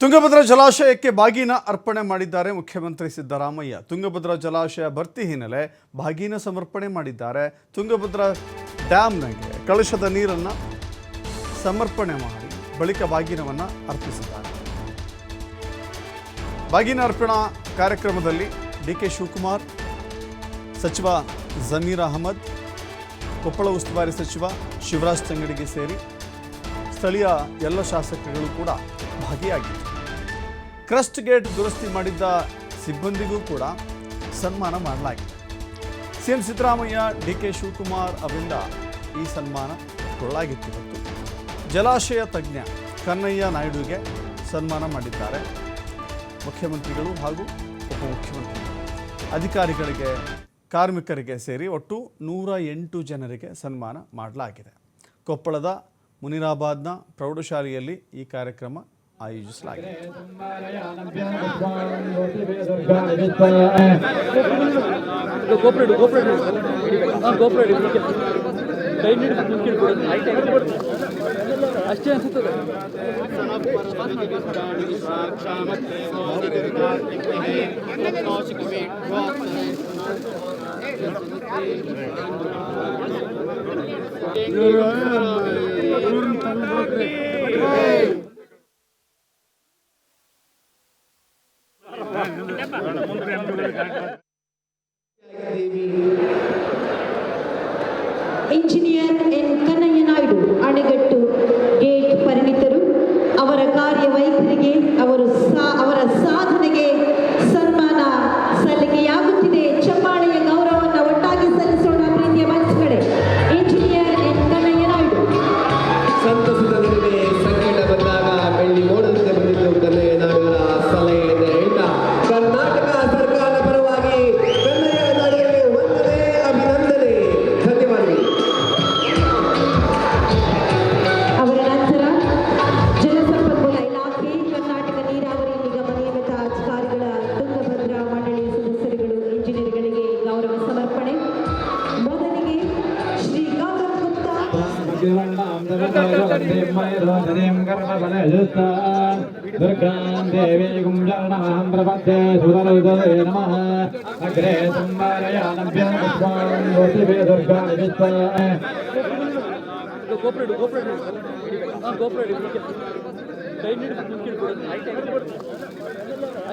ತುಂಗಭದ್ರಾ ಜಲಾಶಯಕ್ಕೆ ಬಾಗಿನ ಅರ್ಪಣೆ ಮಾಡಿದ್ದಾರೆ ಮುಖ್ಯಮಂತ್ರಿ ಸಿದ್ದರಾಮಯ್ಯ. ತುಂಗಭದ್ರಾ ಜಲಾಶಯ ಭರ್ತಿ ಹಿನ್ನೆಲೆ ಬಾಗಿನ ಸಮರ್ಪಣೆ ಮಾಡಿದ್ದಾರೆ. ತುಂಗಭದ್ರಾ ಡ್ಯಾಮ್ನಾಗೆ ಕಳಶದ ನೀರನ್ನು ಸಮರ್ಪಣೆ ಮಾಡಿ ಬಳಿಕ ಬಾಗಿನವನ್ನು ಅರ್ಪಿಸಿದ್ದಾರೆ. ಬಾಗಿನ ಅರ್ಪಣಾ ಕಾರ್ಯಕ್ರಮದಲ್ಲಿ ಡಿ ಕೆ ಶಿವಕುಮಾರ್, ಸಚಿವ ಜಮೀರ್ ಅಹಮದ್, ಕೊಪ್ಪಳ ಉಸ್ತುವಾರಿ ಸಚಿವ ಶಿವರಾಜ್ ತಂಗಡಿಗೆ ಸೇರಿ ಸ್ಥಳೀಯ ಎಲ್ಲ ಶಾಸಕರುಗಳು ಕೂಡ ಭಾಗಿಯಾಗಿದ್ದರು. ಕ್ರಸ್ಟ್ ಗೇಟ್ ದುರಸ್ತಿ ಮಾಡಿದ್ದ ಸಿಬ್ಬಂದಿಗೂ ಕೂಡ ಸನ್ಮಾನ ಮಾಡಲಾಗಿದೆ. CM Siddaramaiah, D K Shivakumar ಅವರಿಂದ ಈ ಸನ್ಮಾನ ಕೊಡಲಾಗಿತ್ತು. ಇವತ್ತು ಜಲಾಶಯ ತಜ್ಞ ಕನ್ನಯ್ಯ ನಾಯ್ಡುಗೆ ಸನ್ಮಾನ ಮಾಡಿದ್ದಾರೆ. ಮುಖ್ಯಮಂತ್ರಿಗಳು ಹಾಗೂ ಉಪಮುಖ್ಯಮಂತ್ರಿಗಳು. ಅಧಿಕಾರಿಗಳಿಗೆ, ಕಾರ್ಮಿಕರಿಗೆ ಸೇರಿ ಒಟ್ಟು ನೂರ ಎಂಟು ಜನರಿಗೆ ಸನ್ಮಾನ ಮಾಡಲಾಗಿದೆ. ಕೊಪ್ಪಳದ ಮುನಿರಾಬಾದ್ನ ಪ್ರೌಢಶಾಲೆಯಲ್ಲಿ ಈ ಕಾರ್ಯಕ್ರಮ ಆಯೋಜಿಸಲಾಗಿದೆ. ಅಷ್ಟೇ தூரும் தன் போக்கு వనయుత దుర్గాం దేవీం శరణమహం ప్రపద్యే సుదరుదయే నమ. అగ్రే సంవరయానభ్యం పుష్పాం జ్యోతివే దుర్గా నిమిత్త కోపరేట్ కోపరేట్ కోపరేట్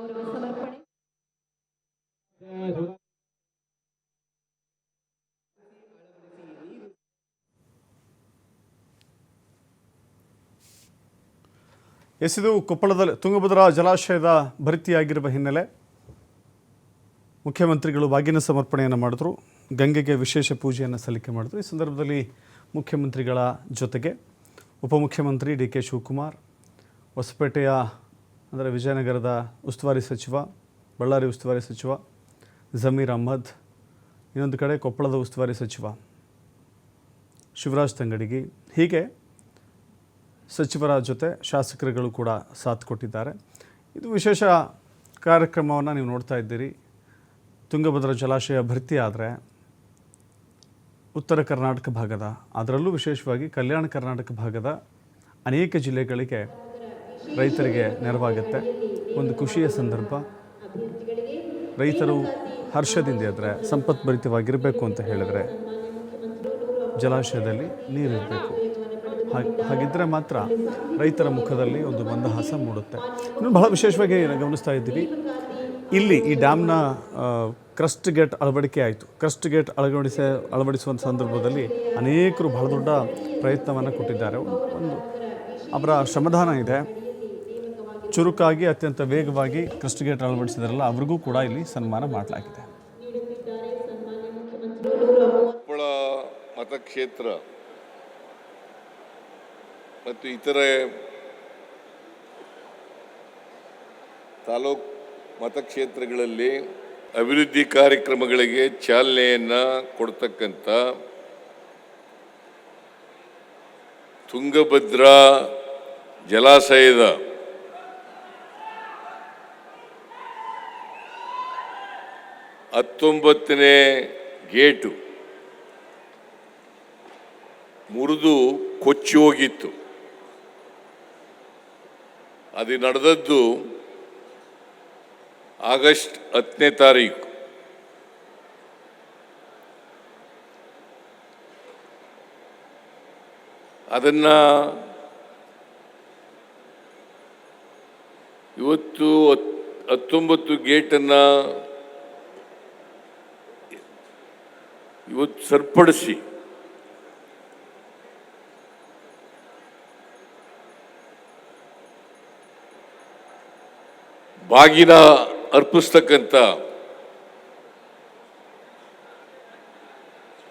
ಗೌರವ ಸಮರ್ಪಣೆ. ಎಸ್ ಇದು ಕೊಪ್ಪಳದಲ್ಲಿ ತುಂಗಭದ್ರಾ ಜಲಾಶಯದ ಭರ್ತಿಯಾಗಿರುವ ಹಿನ್ನೆಲೆ ಮುಖ್ಯಮಂತ್ರಿಗಳು ಬಾಗಿನ ಸಮರ್ಪಣೆಯನ್ನು ಮಾಡಿದ್ರು, ಗಂಗೆಗೆ ವಿಶೇಷ ಪೂಜೆಯನ್ನು ಸಲ್ಲಿಕೆ ಮಾಡಿದ್ರು. ಈ ಸಂದರ್ಭದಲ್ಲಿ ಮುಖ್ಯಮಂತ್ರಿಗಳ ಜೊತೆಗೆ ಉಪಮುಖ್ಯಮಂತ್ರಿ ಡಿ ಕೆ ಶಿವಕುಮಾರ್, ಹೊಸಪೇಟೆಯ ಅಂದರೆ ವಿಜಯನಗರದ ಉಸ್ತುವಾರಿ ಸಚಿವ, ಬಳ್ಳಾರಿ ಉಸ್ತುವಾರಿ ಸಚಿವ, ಜಮೀರ್ ಅಹ್ಮದ್, ಇನ್ನೊಂದು ಕಡೆ ಕೊಪ್ಪಳದ ಉಸ್ತುವಾರಿ ಸಚಿವ ಶಿವರಾಜ್ ತಂಗಡಿಗಿ. ಹೀಗೆ ಸಚಿವರ ಜೊತೆ ಶಾಸಕರುಗಳು ಕೂಡ ಸಾಥ್ ಕೊಟ್ಟಿದ್ದಾರೆ. ಇದು ವಿಶೇಷ ಕಾರ್ಯಕ್ರಮವನ್ನು ನೀವು ನೋಡ್ತಾ ಇದ್ದೀರಿ. ತುಂಗಭದ್ರಾ ಜಲಾಶಯ ಭರ್ತಿ ಆದರೆ ಉತ್ತರ ಕರ್ನಾಟಕ ಭಾಗದ, ಅದರಲ್ಲೂ ವಿಶೇಷವಾಗಿ ಕಲ್ಯಾಣ ಕರ್ನಾಟಕ ಭಾಗದ ಅನೇಕ ಜಿಲ್ಲೆಗಳಿಗೆ ರೈತರಿಗೆ ನೆರವಾಗುತ್ತೆ. ಒಂದು ಖುಷಿಯ ಸಂದರ್ಭ. ರೈತರು ಹರ್ಷದಿಂದ ಇದ್ದರೆ ಸಂಪತ್ಭರಿತವಾಗಿರಬೇಕು ಅಂತ ಹೇಳಿದರೆ ಜಲಾಶಯದಲ್ಲಿ ನೀರಿರಬೇಕು ಹಾಗೆ ಹಾಗಿದ್ದರೆ ಮಾತ್ರ ರೈತರ ಮುಖದಲ್ಲಿ ಒಂದು ಮಂದಹಾಸ ಮೂಡುತ್ತೆ. ಇನ್ನು ಬಹಳ ವಿಶೇಷವಾಗಿ ಗಮನಿಸ್ತಾ ಇದ್ದೀವಿ. ಇಲ್ಲಿ ಈ ಡ್ಯಾಮ್ನ ಕ್ರಸ್ಟ್ ಗೇಟ್ ಅಳವಡಿಕೆ ಆಯಿತು. ಕ್ರಸ್ಟ್ ಗೇಟ್ ಅಳವಡಿಸ ಅಳವಡಿಸುವಂಥ ಸಂದರ್ಭದಲ್ಲಿ ಅನೇಕರು ಬಹಳ ದೊಡ್ಡ ಪ್ರಯತ್ನವನ್ನು ಕೊಟ್ಟಿದ್ದಾರೆ. ಒಂದು, ಅವರ ಶ್ರಮದಾನ ಇದೆ. ಚುರುಕಾಗಿ, ಅತ್ಯಂತ ವೇಗವಾಗಿ ಕ್ರಿಸ್ಟಿಗೇಟ್ ಅಳವಡಿಸಿದಾರಲ್ಲ ಅವ್ರಿಗೂ ಕೂಡ ಇಲ್ಲಿ ಸನ್ಮಾನ ಮಾಡಲಾಗಿದೆ. ಕೊಪ್ಪಳ ಮತಕ್ಷೇತ್ರ ಮತ್ತು ಇತರೆ ತಾಲೂಕ್ ಮತಕ್ಷೇತ್ರಗಳಲ್ಲಿ ಅಭಿವೃದ್ಧಿ ಕಾರ್ಯಕ್ರಮಗಳಿಗೆ ಚಾಲನೆಯನ್ನು ಕೊಡ್ತಕ್ಕಂಥ ತುಂಗಭದ್ರಾ ಜಲಾಶಯದ ಹತ್ತೊಂಬತ್ತನೇ ಗೇಟು. ಮುರಿದು ಕೊಚ್ಚಿ ಹೋಗಿತ್ತು. ಅದು ನಡೆದದ್ದು ಆಗಸ್ಟ್ ಹತ್ತನೇ ತಾರೀಕು. ಅದನ್ನ ಇವತ್ತು ಹತ್- ಹತ್ತೊಂಬತ್ತು ಗೇಟನ್ನು ಇವತ್ತು ಸರಿಪಡಿಸಿ. ಬಾಗಿನ ಅರ್ಪಿಸ್ತಕ್ಕಂಥ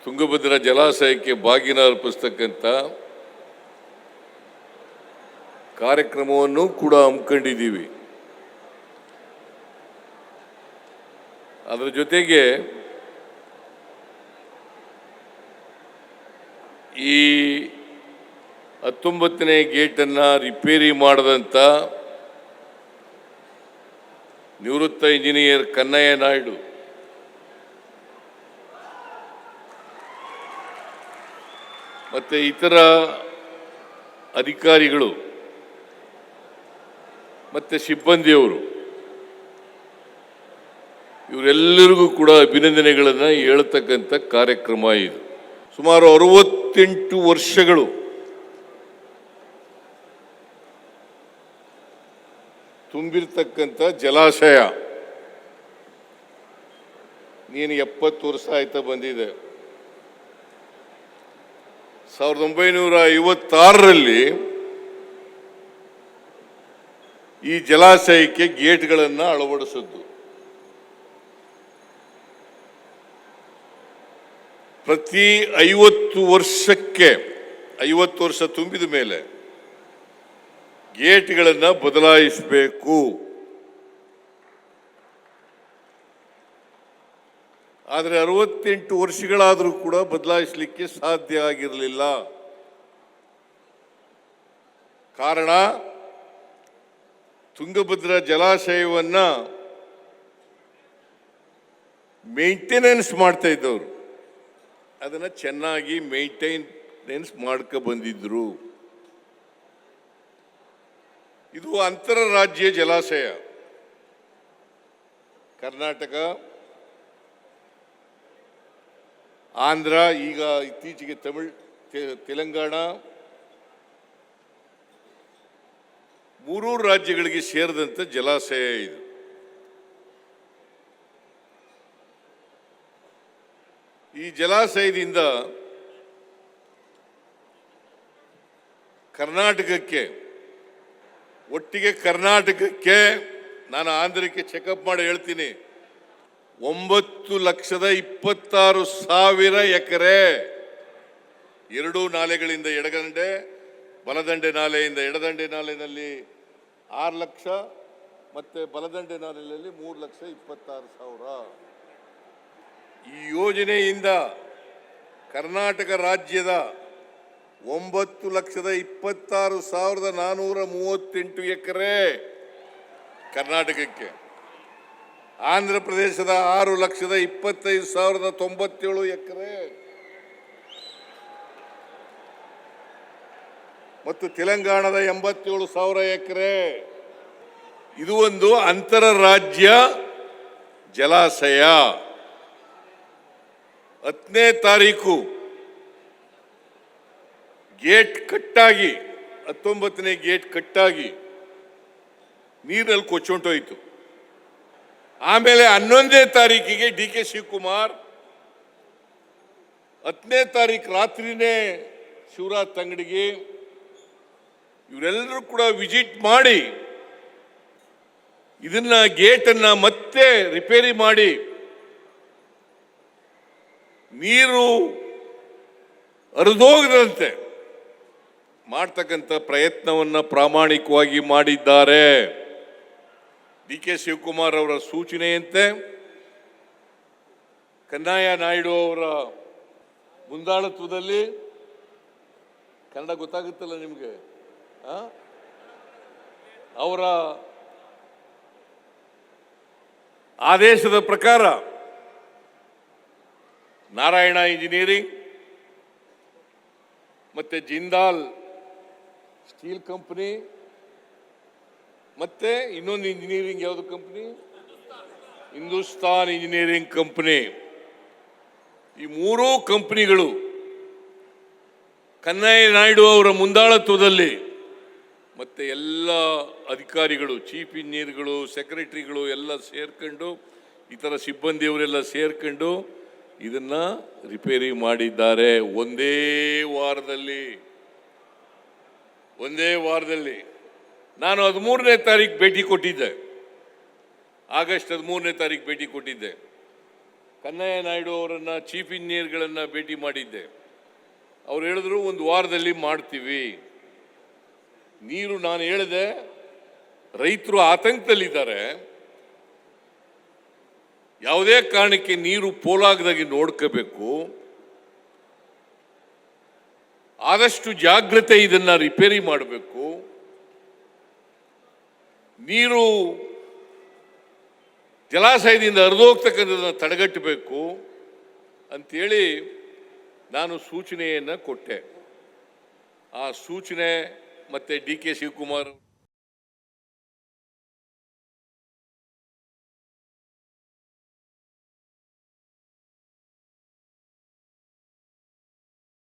ತುಂಗಭದ್ರಾ ಜಲಾಶಯಕ್ಕೆ ಬಾಗಿನ ಅರ್ಪಿಸ್ತಕ್ಕಂಥ ಕಾರ್ಯಕ್ರಮವನ್ನು ಕೂಡ ಹಮ್ಮಿಕೊಂಡಿದ್ದೀವಿ. ಅದರ ಜೊತೆಗೆ ಈ ಹತ್ತೊಂಬತ್ತನೇ ಗೇಟನ್ನು ರಿಪೇರಿ ಮಾಡಿದಂಥ ನಿವೃತ್ತ ಇಂಜಿನಿಯರ್ ಕನ್ನಯ್ಯ ನಾಯ್ಡು. ಮತ್ತು ಇತರ ಅಧಿಕಾರಿಗಳು, ಮತ್ತು ಸಿಬ್ಬಂದಿಯವರು, ಇವರೆಲ್ಲರಿಗೂ ಕೂಡ ಅಭಿನಂದನೆಗಳನ್ನು ಹೇಳ್ತಕ್ಕಂಥ ಕಾರ್ಯಕ್ರಮ ಇದು. ಸುಮಾರು ಅರವತ್ತೆಂಟು ವರ್ಷಗಳು. ತುಂಬಿರ್ತಕ್ಕಂಥ ಜಲಾಶಯ. ನೀನು ಎಪ್ಪತ್ತು ವರ್ಷ ಆಯ್ತಾ ಬಂದಿದೆ. ಸಾವಿರದ ಒಂಬೈನೂರ ಐವತ್ತಾರರಲ್ಲಿ ಈ ಜಲಾಶಯಕ್ಕೆ ಗೇಟ್ಗಳನ್ನು ಅಳವಡಿಸಿದ್ದು. ಪ್ರತಿ ಐವತ್ತು ವರ್ಷಕ್ಕೆ, ಐವತ್ತು ವರ್ಷ ತುಂಬಿದ ಮೇಲೆ ಗೇಟ್ಗಳನ್ನು ಬದಲಾಯಿಸಬೇಕು. ಆದರೆ ಅರವತ್ತೆಂಟು ವರ್ಷಗಳಾದರೂ ಕೂಡ ಬದಲಾಯಿಸಲಿಕ್ಕೆ ಸಾಧ್ಯ ಆಗಿರಲಿಲ್ಲ. ಕಾರಣ, ತುಂಗಭದ್ರಾ ಜಲಾಶಯವನ್ನ ಮೇಂಟೆನೆನ್ಸ್ ಮಾಡ್ತಾ ಇದ್ದವರು. ಅದನ್ನ ಚೆನ್ನಾಗಿ ಮೇಂಟೈನೆನ್ಸ್ ಮಾಡ್ಕೊ ಬಂದಿದ್ರು. ಇದು ಅಂತರರಾಜ್ಯ ಜಲಾಶಯ. ಕರ್ನಾಟಕ, ಆಂಧ್ರ, ಈಗ ಇತ್ತೀಚೆಗೆ ತಮಿಳ್ ತೆಲಂಗಾಣ ಮೂರೂ ರಾಜ್ಯಗಳಿಗೆ ಸೇರಿದಂಥ ಜಲಾಶಯ ಇದು. ಈ ಜಲಾಶಯದಿಂದ ಕರ್ನಾಟಕಕ್ಕೆ, ಒಟ್ಟಿಗೆ ಕರ್ನಾಟಕಕ್ಕೆ ನಾನು ಆಂಧ್ರಕ್ಕೆ ಚೆಕಪ್ ಮಾಡಿ ಹೇಳ್ತೀನಿ. ಒಂಬತ್ತು ಲಕ್ಷದ ಇಪ್ಪತ್ತಾರು ಸಾವಿರ ಎಕರೆ. ಎರಡೂ ನಾಲೆಗಳಿಂದ ಎಡಗಂಡೆ, ಬಲದಂಡೆ ನಾಲೆಯಿಂದ ಎಡದಂಡೆ ನಾಲೆಯಲ್ಲಿ ಆರು ಲಕ್ಷ, ಮತ್ತೆ ಬಲದಂಡೆ ನಾಲೆಯಲ್ಲಿ ಮೂರು ಲಕ್ಷ ಇಪ್ಪತ್ತಾರು ಸಾವಿರ. ಈ ಯೋಜನೆಯಿಂದ ಕರ್ನಾಟಕ ರಾಜ್ಯದ ಒಂಬತ್ತು ಲಕ್ಷದ ಇಪ್ಪತ್ತಾರು ಸಾವಿರದ ನಾನ್ನೂರ ಮೂವತ್ತೆಂಟು ಎಕರೆ ಕರ್ನಾಟಕಕ್ಕೆ. ಆಂಧ್ರ ಪ್ರದೇಶದ ಆರು ಲಕ್ಷದ ಇಪ್ಪತ್ತೈದು ಸಾವಿರದ ತೊಂಬತ್ತೇಳು ಎಕರೆ. ಮತ್ತು ತೆಲಂಗಾಣದ ಎಂಬತ್ತೇಳು ಸಾವಿರ ಎಕರೆ. ಇದು ಒಂದು ಅಂತರರಾಜ್ಯ ಜಲಾಶಯ. ಹತ್ತನೇ ತಾರೀಕು ಗೇಟ್ ಕಟ್ಟಾಗಿ, ಹತ್ತೊಂಬತ್ತನೇ ಗೇಟ್ ಕಟ್ಟಾಗಿ ನೀರಲ್ಲಿ ಕೊಚ್ಚೊಂಟೋಯ್ತು. ಆಮೇಲೆ ಹನ್ನೊಂದನೇ ತಾರೀಕಿಗೆ ಡಿ ಕೆ ಶಿವಕುಮಾರ್ ಹತ್ತನೇ ತಾರೀಕು ರಾತ್ರಿನೇ ಶಿವರಾಜ್ ತಂಗಡಿಗೆ ಇವರೆಲ್ಲರೂ ಕೂಡ ವಿಸಿಟ್ ಮಾಡಿ ಇದನ್ನ ಗೇಟನ್ನ ಮತ್ತೆ ರಿಪೇರಿ ಮಾಡಿ ನೀರು ಹರಿದೋಗದಂತೆ ಮಾಡ್ತಕ್ಕಂಥ ಪ್ರಯತ್ನವನ್ನು ಪ್ರಾಮಾಣಿಕವಾಗಿ ಮಾಡಿದ್ದಾರೆ. ಡಿ ಕೆ ಶಿವಕುಮಾರ್ ಅವರ ಸೂಚನೆಯಂತೆ ಕನ್ನಯ್ಯ ನಾಯ್ಡು ಅವರ ಮುಂದಾಳತ್ವದಲ್ಲಿ, ಕನ್ನಡ ಗೊತ್ತಾಗುತ್ತಲ್ಲ ನಿಮಗೆ ಅವರ ಆದೇಶದ ಪ್ರಕಾರ ನಾರಾಯಣ ಇಂಜಿನಿಯರಿಂಗ್, ಮತ್ತೆ ಜಿಂದಾಲ್ ಸ್ಟೀಲ್ ಕಂಪನಿ, ಮತ್ತೆ ಇನ್ನೊಂದು ಇಂಜಿನಿಯರಿಂಗ್ ಯಾವುದು ಕಂಪನಿ? Hindustan engineering company. ಈ ಮೂರೂ ಕಂಪನಿಗಳು ಕನ್ನಯ್ಯ ನಾಯ್ಡು ಅವರ ಮುಂದಾಳತ್ವದಲ್ಲಿ ಮತ್ತೆ ಎಲ್ಲ ಅಧಿಕಾರಿಗಳು, ಚೀಫ್ ಇಂಜಿನಿಯರ್ಗಳು, ಸೆಕ್ರೆಟರಿಗಳು ಎಲ್ಲ ಸೇರ್ಕೊಂಡು, ಇತರ ಸಿಬ್ಬಂದಿಯವರೆಲ್ಲ ಸೇರ್ಕೊಂಡು ಇದನ್ನ ರಿಪೇರಿ ಮಾಡಿದ್ದಾರೆ ಒಂದೇ ವಾರದಲ್ಲಿ. ಒಂದೇ ವಾರದಲ್ಲಿ. ನಾನು ಹದಿಮೂರನೇ ತಾರೀಕು ಭೇಟಿ ಕೊಟ್ಟಿದ್ದೆ. ಆಗಸ್ಟ್ ಹದಿಮೂರನೇ ತಾರೀಕು ಭೇಟಿ ಕೊಟ್ಟಿದ್ದೆ. ಕನ್ನಯ್ಯ ನಾಯ್ಡು ಅವರನ್ನು ಚೀಫ್ ಇಂಜಿನಿಯರ್ಗಳನ್ನು ಭೇಟಿ ಮಾಡಿದ್ದೆ. ಅವ್ರು ಹೇಳಿದ್ರು ಒಂದು ವಾರದಲ್ಲಿ ಮಾಡ್ತೀವಿ. ನೀರು ನಾನು ಹೇಳಿದೆ, ರೈತರು ಆತಂಕದಲ್ಲಿದ್ದಾರೆ. ಯಾವುದೇ ಕಾರಣಕ್ಕೆ ನೀರು ಪೋಲಾಗದಾಗಿ ನೋಡ್ಕೋಬೇಕು, ಆದಷ್ಟು ಜಾಗ್ರತೆ ಇದನ್ನ ರಿಪೇರಿ ಮಾಡಬೇಕು. ನೀರು ಜಲಾಶಯದಿಂದ ಹರಿದೋಗ್ತಕ್ಕಂಥದ್ದನ್ನು ತಡೆಗಟ್ಟಬೇಕು ಅಂಥೇಳಿ ನಾನು ಸೂಚನೆಯನ್ನು ಕೊಟ್ಟೆ. ಆ ಸೂಚನೆ ಮತ್ತೆ ಡಿ ಕೆ ಶಿವಕುಮಾರ್